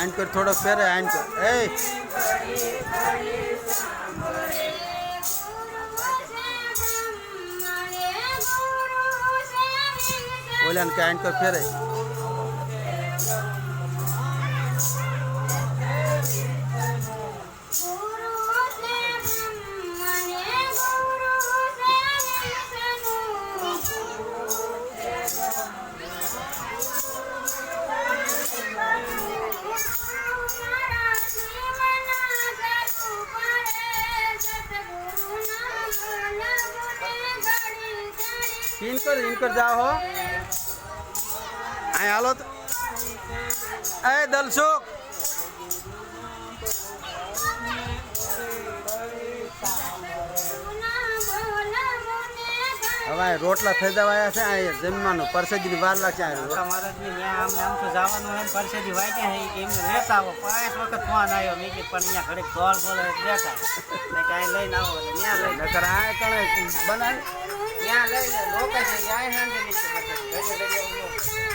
આન કર થોડો ફેરે આન કર. એ ઓલાને કે આન કર ફેરે ઈન કર ઈન કર જાઓ હો. અહીં હાલો તો. એ દલસુખ. હવે રોટલા થઈ જવાયા છે આ જમવાનું. પરસેજીની વાર લાગશે મહારાજની ત્યાં આમ આમ તો જવાનું એમ પરસેદી વાંચ્યા હે કે એમને લેતા આવો પાંચ વખત ફોન આવ્યો મેં કે પણ અહીંયા ઘડીક ગોળ બોલે બેઠા. કાંઈ લઈને આવો. ત્યાં લઈ નકર આ કણે બનાવી ત્યાં લઈ લે લોકો છે ત્યાં સાંજે નીચે ઘરે ઘરે.